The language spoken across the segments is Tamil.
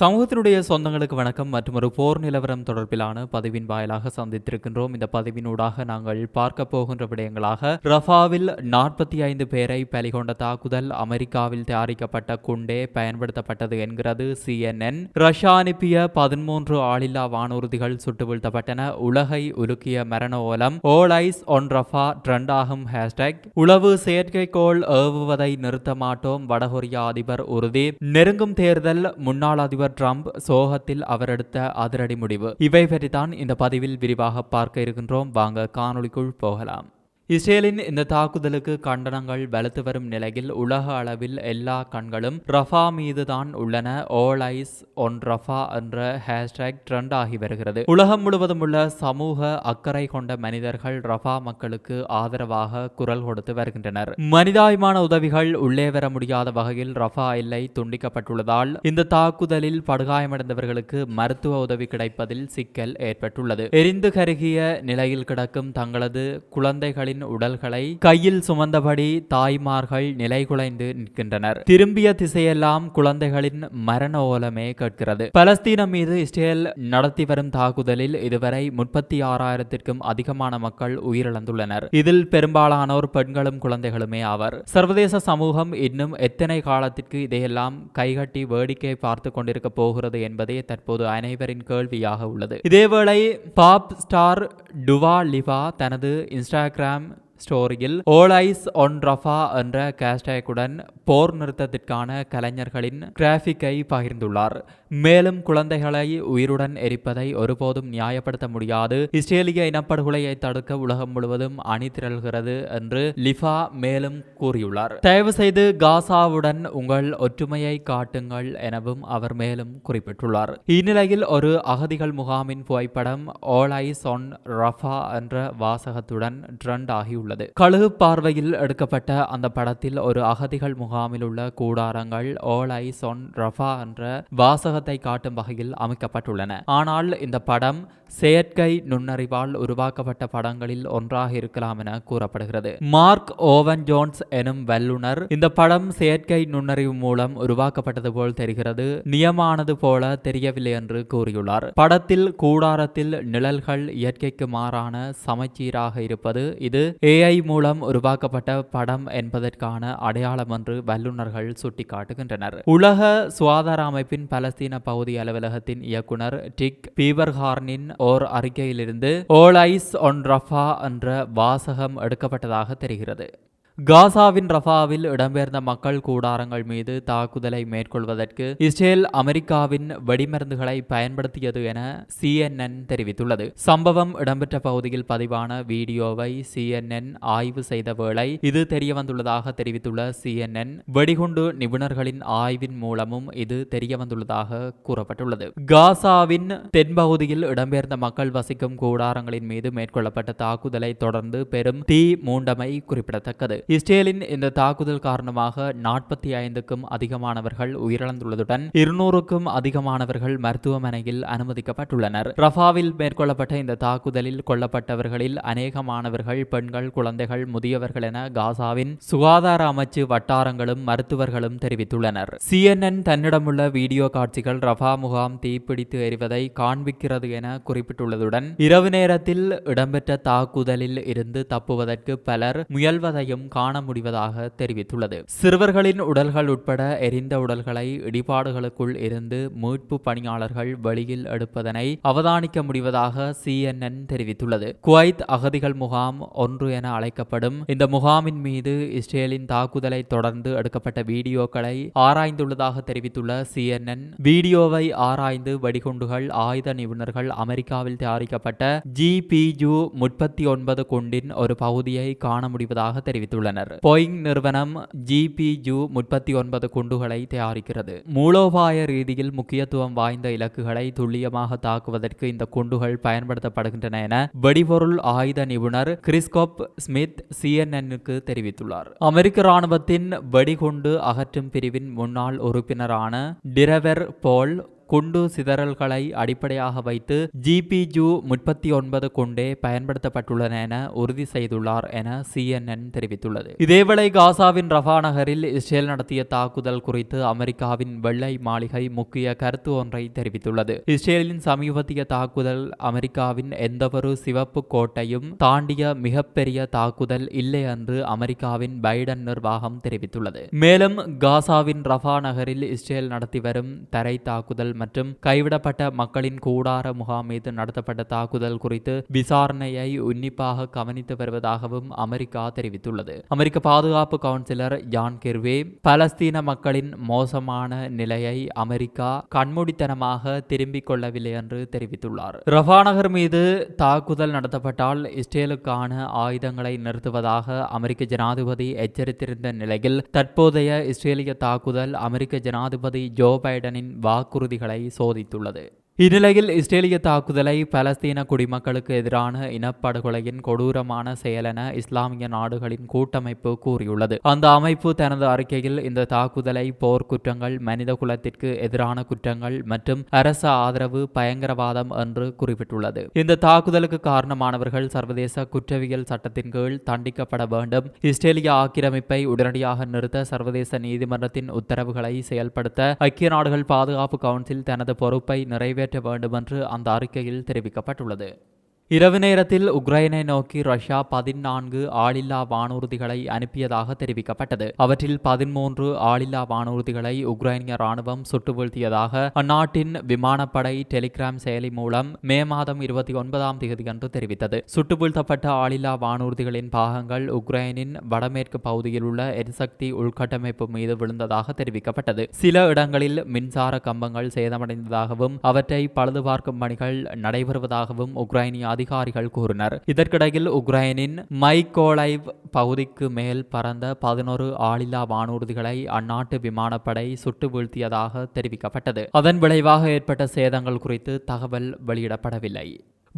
சமூகத்தினுடைய சொந்தங்களுக்கு வணக்கம். மற்றும் ஒரு போர் நிலவரம் தொடர்பிலான பதிவின் வாயிலாக சந்தித்திருக்கின்றோம். இந்த பதிவினூடாக நாங்கள் பார்க்க போகின்ற விடயங்களாக ரஃபாவில் நாற்பத்தி ஐந்து பேரை பலிகொண்ட தாக்குதல் அமெரிக்காவில் தயாரிக்கப்பட்ட குண்டே பயன்படுத்தப்பட்டது என்கிறது சிஎன்என் ரஷ்யா அனுப்பிய பதிமூன்று ஆளில்லா வானூர்திகள் சுட்டு வீழ்த்தப்பட்டன. உலகை உலுக்கிய மரண ஓலம் ஓல் ஐஸ் ஒன் ரஃபா ட்ரெண்டாகும் ஹேஷ்டேக் உளவு செயற்கைக்கோள் ஏவுவதை நிறுத்த மாட்டோம் வடகொரியா அதிபர் உறுதி. நெருங்கும் தேர்தல் முன்னாள் அதிபர் டிரம்ப் சோகத்தில் அவர் எடுத்த அதிரடி முடிவு. இவை பற்றித்தான் இந்த பதிவில் விரிவாக பார்க்க இருக்கின்றோம். வாங்க காணொளிக்குள் போகலாம். இஸ்ரேலின் இந்த தாக்குதலுக்கு கண்டனங்கள் வலுத்து வரும் நிலையில் உலக அளவில் எல்லா கண்களும் ரஃபா மீதுதான் உள்ளன. ஓல் ஐஸ் ஒன் ரஃபா என்ற ஹேஷ்டேக் ட்ரெண்ட் ஆகி வருகிறது. உலகம் முழுவதும் உள்ள சமூக அக்கறை கொண்ட மனிதர்கள் ரஃபா மக்களுக்கு ஆதரவாக குரல் கொடுத்து வருகின்றனர். மனிதாயமான உதவிகள் உள்ளே வர முடியாத வகையில் ரஃபா எல்லை துண்டிக்கப்பட்டுள்ளதால் இந்த தாக்குதலில் படுகாயமடைந்தவர்களுக்கு மருத்துவ உதவி கிடைப்பதில் சிக்கல் ஏற்பட்டுள்ளது. எரிந்து கருகிய நிலையில் கிடக்கும் தங்களது குழந்தைகளின் குழந்தைகளின் உடல்களை கையில் சுமந்தபடி தாய்மார்கள் நிலைகுலைந்து நிற்கின்றனர். திரும்பிய திசையெல்லாம் குழந்தைகளின் மரண ஓலமே கேட்கிறது. பலஸ்தீனம் மீது இஸ்ரேல் நடத்தி வரும் தாக்குதலில் இதுவரை முப்பத்தி ஆறாயிரத்திற்கும் அதிகமான மக்கள் உயிரிழந்துள்ளனர். இதில் பெரும்பாலானோர் பெண்களும் குழந்தைகளுமே ஆவர். சர்வதேச சமூகம் இன்னும் எத்தனை காலத்திற்கு இதையெல்லாம் கைகட்டி வேடிக்கை பார்த்து கொண்டிருக்க போகிறது என்பதே தற்போது அனைவரின் கேள்வியாக உள்ளது. இதேவேளை பாப் ஸ்டார் டுவா லிவா தனது இன்ஸ்டாகிராம் ஸ்டோரியில் ஓல் ஐஸ் ஒன் ரஃபா என்ற கேஷ்டேக்குடன் போர் நிறுத்தத்திற்கான கலைஞர்களின் கிராஃபிக்கை பகிர்ந்துள்ளார். மேலும் குழந்தைகளை உயிருடன் எரிப்பதை ஒருபோதும் நியாயப்படுத்த முடியாது. இஸ்ரேலிய இனப்படுகொலையை தடுக்க உலகம் முழுவதும் அணி திரள்கிறது என்று லிஃபா மேலும் கூறியுள்ளார். தயவு செய்து காசாவுடன் உங்கள் ஒற்றுமையை காட்டுங்கள் எனவும் அவர் மேலும் குறிப்பிட்டுள்ளார். இந்நிலையில் ஒரு அகதிகள் முகாமின் புகைப்படம் ஓல் ஐஸ் ரஃபா என்ற வாசகத்துடன் ட்ரெண்ட் ஆகியுள்ளது. கழுகு பார்வையில் எடுக்கப்பட்ட அந்த படத்தில் ஒரு அகதிகள் முகாமில் உள்ள கூடாரங்கள் ஓல் ஐஸ் ரஃபா என்ற வாசக உலகத்தை காட்டும் வகையில் அமைக்கப்பட்டுள்ளன. ஆனால் இந்த படம் செயற்கை நுண்ணறிவால் உருவாக்கப்பட்ட படங்களில் ஒன்றாக இருக்கலாம் என கூறப்படுகிறது. மார்க் ஓவன் ஜோன்ஸ் எனும் வல்லுனர் இந்த படம் செயற்கை நுண்ணறிவு மூலம் உருவாக்கப்பட்டது போல் தெரிகிறது. நியமானது போல தெரியவில்லை என்று கூறியுள்ளார். படத்தில் கூடாரத்தில் நிழல்கள் இயற்கைக்கு மாறான சமச்சீராக இருப்பது இது ஏஐ மூலம் உருவாக்கப்பட்ட படம் என்பதற்கான அடையாளம் என்று வல்லுநர்கள் சுட்டிக்காட்டுகின்றனர். உலக சுகாதார அமைப்பின் பலஸ்தீன பகுதி அலுவலகத்தின் இயக்குனர் டிக் பீவர்ஹார்னின் ஓர் அறிக்கையிலிருந்து ஓலைஸ் ஐஸ் ஒன் ரஃபா என்ற வாசகம் எடுக்கப்பட்டதாக தெரிகிறது. காசாவின் ரஃபாவில் இடம்பெயர்ந்த மக்கள் கூடாரங்கள் மீது தாக்குதலை மேற்கொள்வதற்கு இஸ்ரேல் அமெரிக்காவின் வெடிமருந்துகளை பயன்படுத்தியது என சிஎன்என் தெரிவித்துள்ளது. சம்பவம் இடம்பெற்ற பகுதியில் பதிவான வீடியோவை சிஎன்என் ஆய்வு செய்த வேளை இது தெரியவந்துள்ளதாக தெரிவித்துள்ள சிஎன்என் வெடிகுண்டு நிபுணர்களின் ஆய்வின் மூலமும் இது தெரியவந்துள்ளதாக கூறப்பட்டுள்ளது. காசாவின் தென்பகுதியில் இடம்பெயர்ந்த மக்கள் வசிக்கும் கூடாரங்களின் மீது மேற்கொள்ளப்பட்ட தாக்குதலை தொடர்ந்து பெரும் தீ மூண்டமை குறிப்பிடத்தக்கது. இஸ்ரேலின் இந்த தாக்குதல் காரணமாக நாற்பத்தி ஐந்துக்கும் அதிகமானவர்கள் உயிரிழந்துள்ளதுடன் இருநூறுக்கும் அதிகமானவர்கள் மருத்துவமனையில் அனுமதிக்கப்பட்டுள்ளனர். ரஃபாவில் மேற்கொள்ளப்பட்ட இந்த தாக்குதலில் கொல்லப்பட்டவர்களில் அநேகமானவர்கள் பெண்கள் குழந்தைகள் முதியவர்கள் என காசாவின் சுகாதார அமைச்சு வட்டாரங்களும் மருத்துவர்களும் தெரிவித்துள்ளனர். சிஎன்என் தன்னிடமுள்ள வீடியோ காட்சிகள் ரஃபா முகாம் தீப்பிடித்து எறிவதை காண்பிக்கிறது என குறிப்பிட்டுள்ளதுடன் இரவு நேரத்தில் இடம்பெற்ற தாக்குதலில் இருந்து தப்புவதற்கு பலர் முயல்வதையும் காண முடிவதாக தெரிவித்துள்ளது. சிறுவர்களின் உடல்கள் உட்பட எரிந்த உடல்களை இடிபாடுகளுக்குள் இருந்து மீட்பு பணியாளர்கள் வெளியில் எடுப்பதனை அவதானிக்க முடிவதாக சிஎன்என் தெரிவித்துள்ளது. குவைத் அகதிகள் முகாம் ஒன்று என அழைக்கப்படும் இந்த முகாமின் மீது இஸ்ரேலின் தாக்குதலை தொடர்ந்து எடுக்கப்பட்ட வீடியோக்களை ஆராய்ந்துள்ளதாக தெரிவித்துள்ள சிஎன்என் வீடியோவை ஆராய்ந்து வெடிகுண்டுகள் ஆயுத நிபுணர்கள் அமெரிக்காவில் தயாரிக்கப்பட்ட ஜிபிஜு முப்பத்தி ஒன்பது குண்டின் ஒரு பகுதியை காண முடிவதாக தெரிவித்துள்ளது. உள்ளனர் போயிங் நிறுவனம் ஜிபிஜு முப்பத்தி ஒன்பது குண்டுகளை தயாரிக்கிறது. மூலோபாய ரீதியில் முக்கியத்துவம் வாய்ந்த இலக்குகளை துல்லியமாக தாக்குவதற்கு இந்த குண்டுகள் பயன்படுத்தப்படுகின்றன என வெடிபொருள் ஆயுத நிபுணர் கிறிஸ்கோப் ஸ்மித் சிஎன்என்னுக்கு தெரிவித்துள்ளார். அமெரிக்க ராணுவத்தின் வெடிகுண்டு அகற்றும் பிரிவின் முன்னாள் உறுப்பினரான டிரவர் போல் குண்டு சிதறல்களை அடிப்படையாக வைத்து ஜிபிஜு முப்பத்தி ஒன்பது குண்டே பயன்படுத்தப்பட்டுள்ளன என உறுதி செய்துள்ளார் என சிஎன்என் தெரிவித்துள்ளது. இதேவேளை காசாவின் ரஃபா நகரில் இஸ்ரேல் நடத்திய தாக்குதல் குறித்து அமெரிக்காவின் வெள்ளை மாளிகை முக்கிய கருத்து ஒன்றை தெரிவித்துள்ளது. இஸ்ரேலின் சமீபத்திய தாக்குதல் அமெரிக்காவின் எந்தவொரு சிவப்பு கோட்டையும் தாண்டிய மிகப்பெரிய தாக்குதல் இல்லை என்று அமெரிக்காவின் பைடன் நிர்வாகம் தெரிவித்துள்ளது. மேலும் காசாவின் ரஃபா நகரில் இஸ்ரேல் நடத்தி வரும் தரை தாக்குதல் மற்றும் கைவிடப்பட்ட மக்களின் கூடார முகாம் மீது நடத்தப்பட்ட தாக்குதல் குறித்து விசாரணையை உன்னிப்பாக கவனித்து வருவதாகவும் அமெரிக்கா தெரிவித்துள்ளது. அமெரிக்க பாதுகாப்பு கவுன்சிலர் ஜான் கெர்வே பலஸ்தீன மக்களின் மோசமான நிலையை அமெரிக்கா கண்மூடித்தனமாக திரும்பிக் கொள்ளவில்லை என்று தெரிவித்துள்ளார். ரஃபா நகர் மீது தாக்குதல் நடத்தப்பட்டால் இஸ்ரேலுக்கான ஆயுதங்களை நிறுத்துவதாக அமெரிக்க ஜனாதிபதி எச்சரித்திருந்த நிலையில் தற்போதைய இஸ்ரேலிய தாக்குதல் அமெரிக்க ஜனாதிபதி ஜோ பைடனின் வாக்குறுதிகள் சோதித்துள்ளது. இந்நிலையில் இஸ்ரேலிய தாக்குதலை பலஸ்தீன குடிமக்களுக்கு எதிரான இனப்படுகொலையின் கொடூரமான செயலென இஸ்லாமிய நாடுகளின் கூட்டமைப்பு கூறியுள்ளது. அந்த அமைப்பு தனது அறிக்கையில் இந்த தாக்குதலை போர்க்குற்றங்கள் மனித குலத்திற்கு எதிரான குற்றங்கள் மற்றும் அரச ஆதரவு பயங்கரவாதம் என்று குறிப்பிட்டுள்ளது. இந்த தாக்குதலுக்கு காரணமானவர்கள் சர்வதேச குற்றவியல் சட்டத்தின் கீழ் தண்டிக்கப்பட வேண்டும். இஸ்ரேலிய ஆக்கிரமிப்பை உடனடியாக நிறுத்த சர்வதேச நீதிமன்றத்தின் உத்தரவுகளை செயல்படுத்த ஐக்கிய நாடுகள் பாதுகாப்பு கவுன்சில் தனது பொறுப்பை நிறைவேற்ற வேண்டும் என்று அந்த அறிக்கையில் தெரிவிக்கப்பட்டுள்ளது. இரவு நேரத்தில் உக்ரைனை நோக்கி ரஷ்யா பதினான்கு ஆளில்லா வானூர்திகளை அனுப்பியதாக தெரிவிக்கப்பட்டது. அவற்றில் பதிமூன்று ஆளில்லா வானூர்திகளை உக்ரைனிய ராணுவம் சுட்டு வீழ்த்தியதாக அந்நாட்டின் விமானப்படை டெலிகிராம் செயலி மூலம் மே மாதம் இருபத்தி ஒன்பதாம் தேதி அன்று தெரிவித்தது. சுட்டு வீழ்த்தப்பட்ட ஆளில்லா வானூர்திகளின் பாகங்கள் உக்ரைனின் வடமேற்கு பகுதியில் உள்ள எரிசக்தி உள்கட்டமைப்பு மீது விழுந்ததாக தெரிவிக்கப்பட்டது. சில இடங்களில் மின்சார கம்பங்கள் சேதமடைந்ததாகவும் அவற்றை பழுதுபார்க்கும் பணிகள் நடைபெறுவதாகவும் உக்ரைனிய அதிகாரிகள் கூறினர். இதற்கிடையில் உக்ரைனின் மைகோலைவ் பகுதிக்கு மேல் பறந்த பதினோரு ஆளில்லா வானூர்திகளை அந்நாட்டு விமானப்படை சுட்டு வீழ்த்தியதாக தெரிவிக்கப்பட்டது. அதன் விளைவாக ஏற்பட்ட சேதங்கள் குறித்து தகவல் வெளியிடப்படவில்லை.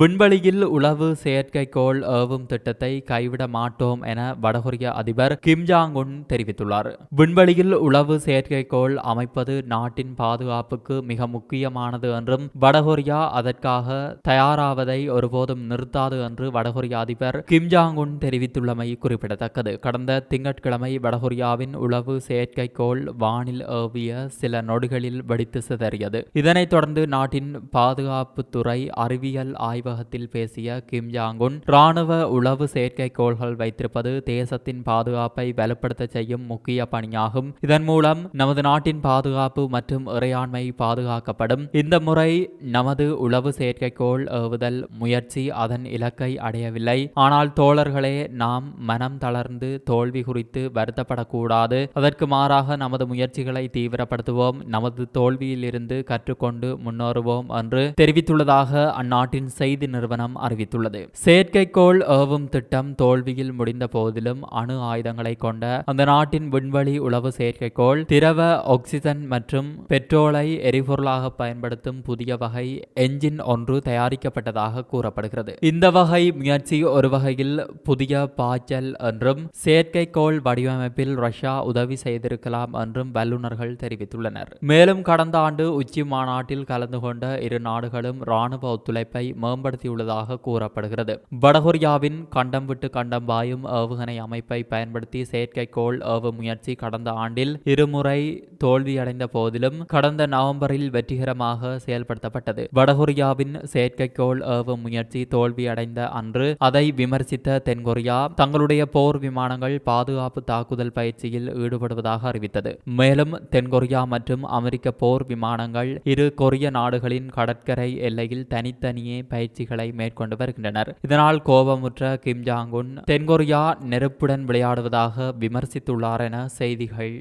விண்வெளியில் உளவு செயற்கைக்கோள் ஏவும் திட்டத்தை கைவிட மாட்டோம் என வடகொரிய அதிபர் கிம் ஜாங் உன் தெரிவித்துள்ளார். விண்வெளியில் உளவு செயற்கைக்கோள் அமைப்பது நாட்டின் பாதுகாப்புக்கு மிக முக்கியமானது என்றும் வடகொரியா அதற்காக தயாராவதை ஒருபோதும் நிறுத்தாது என்று வடகொரிய அதிபர் கிம் ஜாங் உன் தெரிவித்துள்ளமை குறிப்பிடத்தக்கது. கடந்த திங்கட்கிழமை வடகொரியாவின் உளவு செயற்கைக்கோள் வானில் ஏவிய சில நொடிகளில் வெடித்து சிதறியது. இதனைத் தொடர்ந்து நாட்டின் பாதுகாப்புத்துறை அறிவியல் ஆய்வகத்தில் பேசிய கிம் ஜாங்குன் ராணுவ உளவு செயற்கைக்கோள்கள் வைத்திருப்பது தேசத்தின் பாதுகாப்பை வலுப்படுத்த செய்யும் முக்கிய பணியாகும். இதன் மூலம் நமது நாட்டின் பாதுகாப்பு மற்றும் இறையாண்மை பாதுகாக்கப்படும். இந்த முறை நமது உளவு செயற்கைக்கோள் ஏவுதல் முயற்சி அதன் இலக்கை அடையவில்லை. ஆனால் தோழர்களே நாம் மனம் தளர்ந்து தோல்வி குறித்து வருத்தப்படக்கூடாது. அதற்கு மாறாக நமது முயற்சிகளை தீவிரப்படுத்துவோம். நமது தோல்வியிலிருந்து கற்றுக்கொண்டு முன்னேறுவோம் என்று தெரிவித்துள்ளதாக அந்நாட்டின் செய்தி நிறுவனம் அறிவித்துள்ளது. செயற்கைக்கோள் ஏவும் திட்டம் தோல்வியில் முடிந்த போதிலும் அணு ஆயுதங்களை கொண்ட அந்த நாட்டின் விண்வெளி உளவு செயற்கைக்கோள் திரவ ஆக்சிஜன் மற்றும் பெட்ரோலை எரிபொருளாக பயன்படுத்தும் புதிய வகை என்ஜின் ஒன்று தயாரிக்கப்பட்டதாக கூறப்படுகிறது. இந்த வகை முயற்சி ஒரு வகையில் புதிய பாய்ச்சல் என்றும் செயற்கைக்கோள் வடிவமைப்பில் ரஷ்யா உதவி செய்திருக்கலாம் என்றும் வல்லுநர்கள் தெரிவித்துள்ளனர். மேலும் கடந்த ஆண்டு உச்சி மாநாட்டில் கலந்து கொண்ட இரு நாடுகளும் ராணுவ ஒத்துழைப்பை மேம்படுத்தியுள்ளதாக கூறப்படுகிறது. வடகொரியாவின் கண்டம் விட்டு கண்டம் பாயும் ஏவுகணை அமைப்பை பயன்படுத்தி செயற்கைக்கோள் ஏவு முயற்சி கடந்த ஆண்டில் இருமுறை தோல்வியடைந்த போதிலும் கடந்த நவம்பரில் வெற்றிகரமாக செயல்படுத்தப்பட்டது. வடகொரியாவின் செயற்கைக்கோள் ஏவு முயற்சி தோல்வியடைந்த அன்று அதை விமர்சித்த தென்கொரியா தங்களுடைய போர் விமானங்கள் பாதுகாப்பு தாக்குதல் பயிற்சியில் ஈடுபடுவதாக அறிவித்தது. மேலும் தென்கொரியா மற்றும் அமெரிக்க போர் விமானங்கள் இரு கொரிய நாடுகளின் கடற்கரை எல்லையில் தனித்தனியே பயிற்சிகளை மேற்கொண்டு வருகின்றனர். இதனால் கோபமுற்ற கிம் ஜாங் உன் தென்கொரியா நெருப்புடன் விளையாடுவதாக விமர்சித்துள்ளார் என செய்திகள்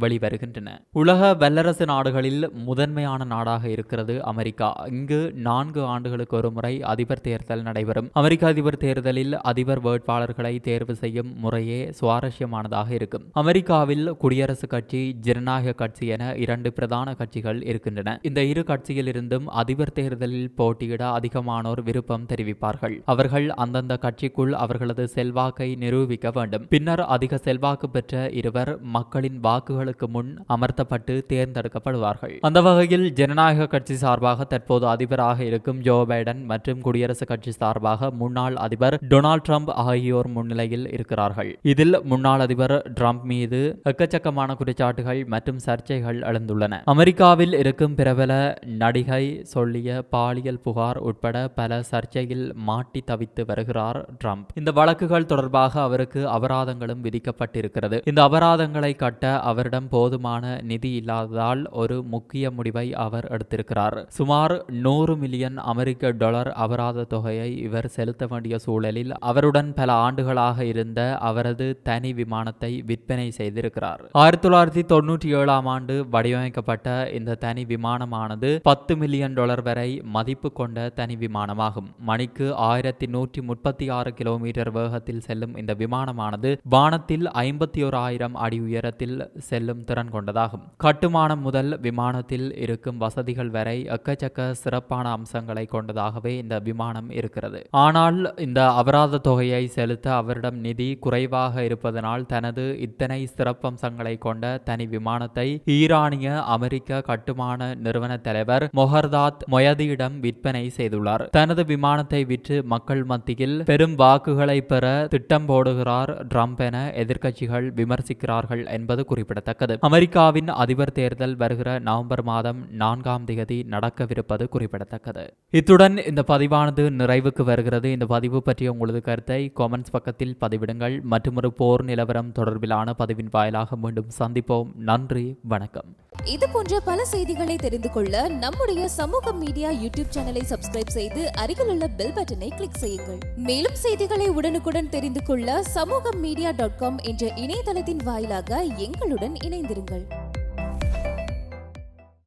வெளிவருகின்றன. உலக வல்லரசு நாடுகளில் முதன்மையான நாடாக இருக்கிறது அமெரிக்கா. இங்கு நான்கு ஆண்டுகளுக்கு ஒரு முறை அதிபர் தேர்தல் நடைபெறும். அமெரிக்க அதிபர் தேர்தலில் அதிபர் வேட்பாளர்களை தேர்வு செய்யும் முறையே சுவாரஸ்யமானதாக இருக்கும். அமெரிக்காவில் குடியரசுக் கட்சி ஜனநாயக கட்சி என இரண்டு பிரதான கட்சிகள் இருக்கின்றன. இந்த இரு கட்சியில் இருந்தும் அதிபர் தேர்தலில் போட்டியிட அதிகமானோர் விருப்பம் தெரிவிப்பார்கள். அவர்கள் அந்தந்த கட்சிக்குள் அவர்களது செல்வாக்கை நிரூபிக்க வேண்டும். பின்னர் அதிக செல்வாக்கு பெற்ற இருவர் மக்களின் வாக்குகள் ஆண்டுகளுக்கு முன் அமர்த்தப்பட்டு தேர்ந்தெடுக்கப்படுவார்கள். அந்த வகையில் ஜனநாயக கட்சி சார்பாக தற்போது அதிபராக இருக்கும் ஜோ பைடன் மற்றும் குடியரசுக் கட்சி சார்பாக முன்னாள் அதிபர் டொனால்ட் ட்ரம்ப் ஆகியோர் முன்னிலையில் இருக்கிறார்கள். இதில் முன்னாள் அதிபர் ட்ரம்ப் மீது எக்கச்சக்கமான குற்றச்சாட்டுகள் மற்றும் சர்ச்சைகள் எழுந்துள்ளன. அமெரிக்காவில் இருக்கும் பிரபல நடிகை சொல்லிய பாலியல் புகார் உட்பட பல சர்ச்சையில் மாட்டி தவித்து வருகிறார் ட்ரம்ப். இந்த வழக்குகள் தொடர்பாக அவருக்கு அபராதங்களும் விதிக்கப்பட்டிருக்கிறது. இந்த அபராதங்களை கட்ட அவரிடம் போதுமான நிதி இல்லாததால் ஒரு முக்கிய முடிவை அவர் எடுத்திருக்கிறார். சுமார் நூறு மில்லியன் அமெரிக்க டாலர் அபராத தொகையை இவர் செலுத்த வேண்டிய சூழலில் அவருடன் பல ஆண்டுகளாக இருந்த அவரது தனி விமானத்தை விற்பனை செய்திருக்கிறார். ஆயிரத்தி தொள்ளாயிரத்தி தொண்ணூற்றி ஏழாம் ஆண்டு வடிவமைக்கப்பட்ட இந்த தனி விமானமானது பத்து மில்லியன் டாலர் வரை மதிப்பு கொண்ட தனி விமானமாகும். மணிக்கு ஆயிரத்தி நூற்றி முப்பத்தி ஆறு கிலோமீட்டர் வேகத்தில் செல்லும் இந்த விமானமானது வானத்தில் ஐம்பத்தி ஓராயிரம் ஆயிரம் அடி உயரத்தில் செல்லும் திறன் கொண்டதாகும். கட்டுமானம் முதல் விமானத்தில் இருக்கும் வசதிகள் வரை எக்கச்சக்க சிறப்பான அம்சங்களை கொண்டதாகவே இந்த விமானம் இருக்கிறது. ஆனால் இந்த அபராத தொகையை செலுத்த அவரிடம் நிதி குறைவாக இருப்பதனால் தனது இத்தனை சிறப்பம்சங்களை கொண்ட தனி விமானத்தை ஈரானிய அமெரிக்க கட்டுமான நிறுவன தலைவர் மொஹர்தாத் மொயதியிடம் விற்பனை செய்துள்ளார். தனது விமானத்தை விற்று மக்கள் மத்தியில் பெரும் வாக்குகளை பெற திட்டம் போடுகிறார் ட்ரம்ப் என எதிர்க்கட்சிகள் விமர்சிக்கிறார்கள் என்பது குறிப்பிடத்தக்கது. அமெரிக்காவின் அதிபர் தேர்தல் வருகிற நவம்பர் மாதம் நான்காம் தேதி நடக்கவிருப்பது குறிப்பிடத்தக்கது. இத்துடன் இந்த பதிவானது நிறைவுக்கு வருகிறது. இந்த பதிவு பற்றிய உங்களது கருத்தை காமெண்ட்ஸ் பக்கத்தில் பதிவிடுங்கள். மற்றொரு போர் நிலவரம் தொடர்பிலான பதிவின் வாயிலாக மீண்டும் சந்திப்போம். நன்றி வணக்கம். இது போன்ற பல செய்திகளை தெரிந்து கொள்ள நம்முடைய சமூக மீடியா யூடியூப் சேனலை சப்ஸ்கிரைப் செய்து அருகிலுள்ள பெல் பட்டனை கிளிக் செய்யுங்கள். மேலும் செய்திகளை உடனுக்குடன் தெரிந்து கொள்ள சமூக மீடியா டாட் காம் என்ற இணையதளத்தின் வாயிலாக எங்களுடன் எங்களுடன் இணைந்திருங்கள்.